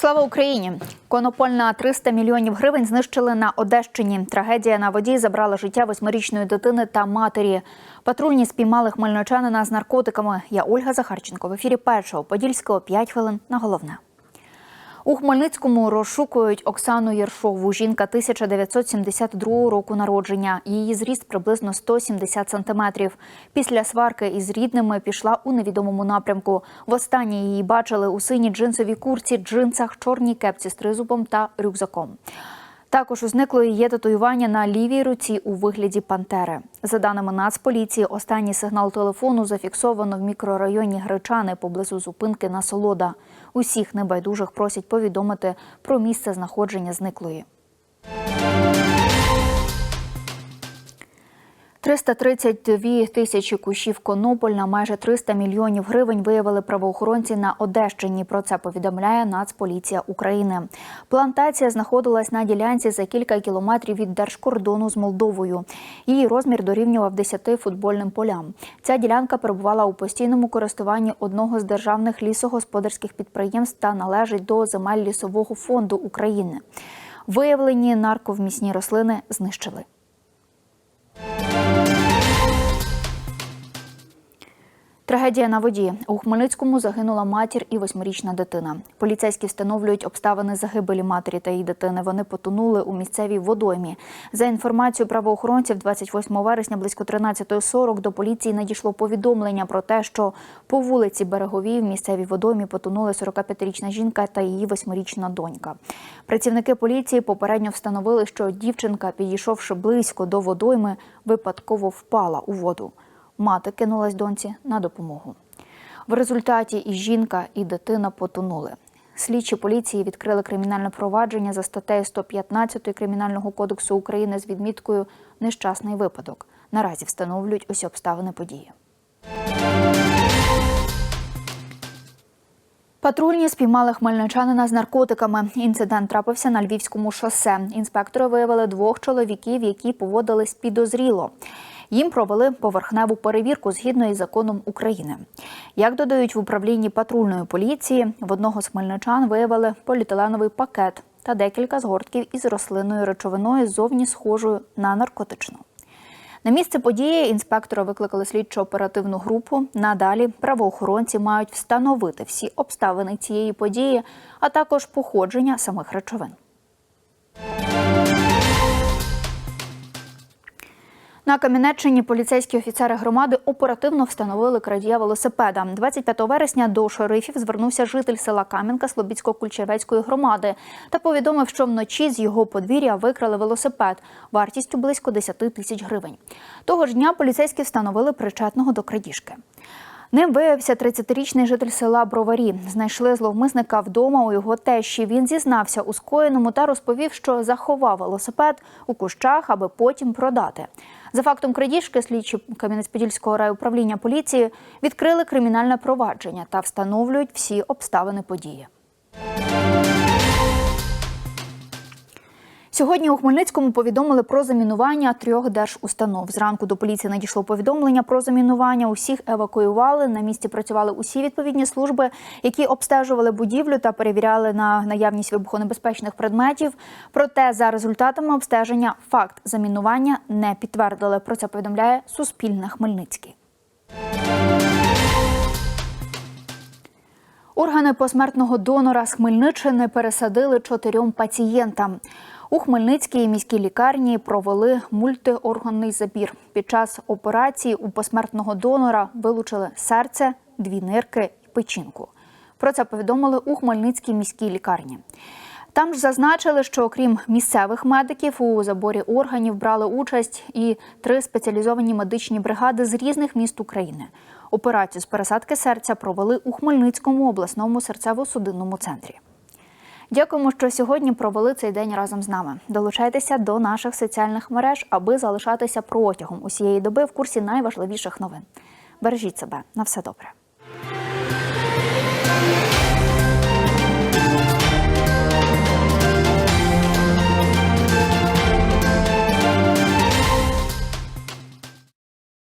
Слава Україні! Конополь на 300 мільйонів гривень знищили на Одещині. Трагедія на воді забрала життя восьмирічної дитини та матері. Патрульні спіймали хмельничанина з наркотиками. Я Ольга Захарченко в ефірі першого подільського 5 хвилин на головне. У Хмельницькому розшукують Оксану Єршову. Жінка 1972 року народження. Її зріст приблизно 170 сантиметрів. Після сварки із рідними пішла у невідомому напрямку. Востаннє її бачили у синій джинсовій курці, джинсах, чорній кепці з тризубом та рюкзаком. Також у зниклої є татуювання на лівій руці у вигляді пантери. За даними Нацполіції, останній сигнал телефону зафіксовано в мікрорайоні Гречани поблизу зупинки Насолода. Усіх небайдужих просять повідомити про місце знаходження зниклої. 332 тисячі кущів конопель на майже 300 мільйонів гривень виявили правоохоронці на Одещині. Про це повідомляє Нацполіція України. Плантація знаходилась на ділянці за кілька кілометрів від держкордону з Молдовою. Її розмір дорівнював 10 футбольним полям. Ця ділянка перебувала у постійному користуванні одного з державних лісогосподарських підприємств та належить до земель лісового фонду України. Виявлені нарковмісні рослини знищили. Трагедія на воді у Хмельницькому загинула матір і восьмирічна дитина. Поліцейські встановлюють обставини загибелі матері та її дитини. Вони потонули у місцевій водоймі. За інформацією правоохоронців, 28 вересня близько 13.40 до поліції надійшло повідомлення про те, що по вулиці Береговій в місцевій водоймі потонули 45-річна жінка та її восьмирічна донька. Працівники поліції попередньо встановили, що дівчинка, підійшовши близько до водойми, випадково впала у воду. Мати кинулась доньці на допомогу. В результаті і жінка, і дитина потонули. Слідчі поліції відкрили кримінальне провадження за статтею 115 Кримінального кодексу України з відміткою Нещасний випадок. Наразі встановлюють усі обставини події. Патрульні спіймали хмельничанина з наркотиками. Інцидент трапився на Львівському шосе. Інспектори виявили двох чоловіків, які поводились підозріло. Їм провели поверхневу перевірку згідно із законом України. Як додають в управлінні патрульної поліції, в одного з хмельничан виявили поліетиленовий пакет та декілька згортків із рослинною речовиною зовні схожою на наркотичну. На місце події інспектори викликали слідчо-оперативну групу. Надалі правоохоронці мають встановити всі обставини цієї події, а також походження самих речовин. На Кам'янеччині поліцейські офіцери громади оперативно встановили крадія велосипеда. 25 вересня до шерифів звернувся житель села Кам'янка Слобідсько-Кульчевецької громади та повідомив, що вночі з його подвір'я викрали велосипед вартістю близько 10 тисяч гривень. Того ж дня поліцейські встановили причетного до крадіжки. Ним виявився 30-річний житель села Броварі. Знайшли зловмисника вдома у його тещі. Він зізнався у скоєному та розповів, що заховав велосипед у кущах, аби потім продати. За фактом крадіжки слідчі Кам'янець-Подільського райуправління поліції відкрили кримінальне провадження та встановлюють всі обставини події. Сьогодні у Хмельницькому повідомили про замінування трьох держустанов. Зранку до поліції надійшло повідомлення про замінування. Усіх евакуювали. На місці працювали усі відповідні служби, які обстежували будівлю та перевіряли на наявність вибухонебезпечних предметів. Проте за результатами обстеження факт замінування не підтвердили. Про це повідомляє Суспільне Хмельницький. Органи посмертного донора з Хмельниччини пересадили чотирьом пацієнтам. У Хмельницькій міській лікарні провели мультиорганний забір. Під час операції у посмертного донора вилучили серце, дві нирки і печінку. Про це повідомили у Хмельницькій міській лікарні. Там ж зазначили, що окрім місцевих медиків у заборі органів брали участь і три спеціалізовані медичні бригади з різних міст України. Операцію з пересадки серця провели у Хмельницькому обласному серцево-судинному центрі. Дякуємо, що сьогодні провели цей день разом з нами. Долучайтеся до наших соціальних мереж, аби залишатися протягом усієї доби в курсі найважливіших новин. Бережіть себе на все добре.